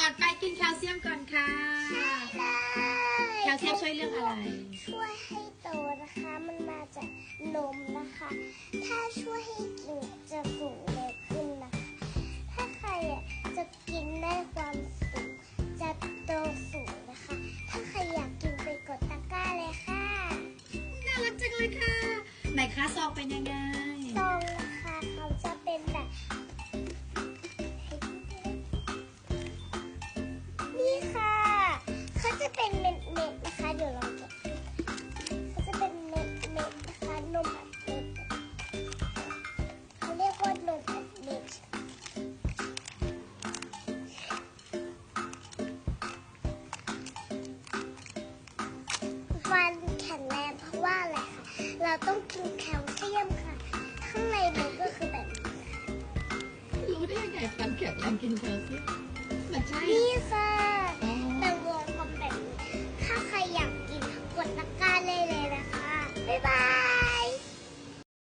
ก่อนไปกินแคลเซียมก่อนค่ะเลยแคลเซียมช่วยเรื่องอะไร ช่วยให้โตนะคะ มันมาจากนมนะคะ ถ้าช่วยให้กินจะสูงเร็วขึ้นนะคะ ถ้าใครอะจะกินได้ความสูงจะโตสูงนะคะ ถ้าใครอยากกินไปกดตะกร้าเลยค่ะ น่ารักจังเลยค่ะ ไหนคะซองเป็นยังไงซองนะคะเขาจะ เราต้องกินแคลเซียมค่ะ ข้างในมันก็คือแบบนี้ค่ะรู้ได้ยังไงฟันแข็งแรงกินแคลเซียมมันใช่นี่ค่ะอ๋อแต่วงกลมแบบนี้ถ้าใครอยากกินกดตะกร้าได้เลยนะคะ บ๊ายบาย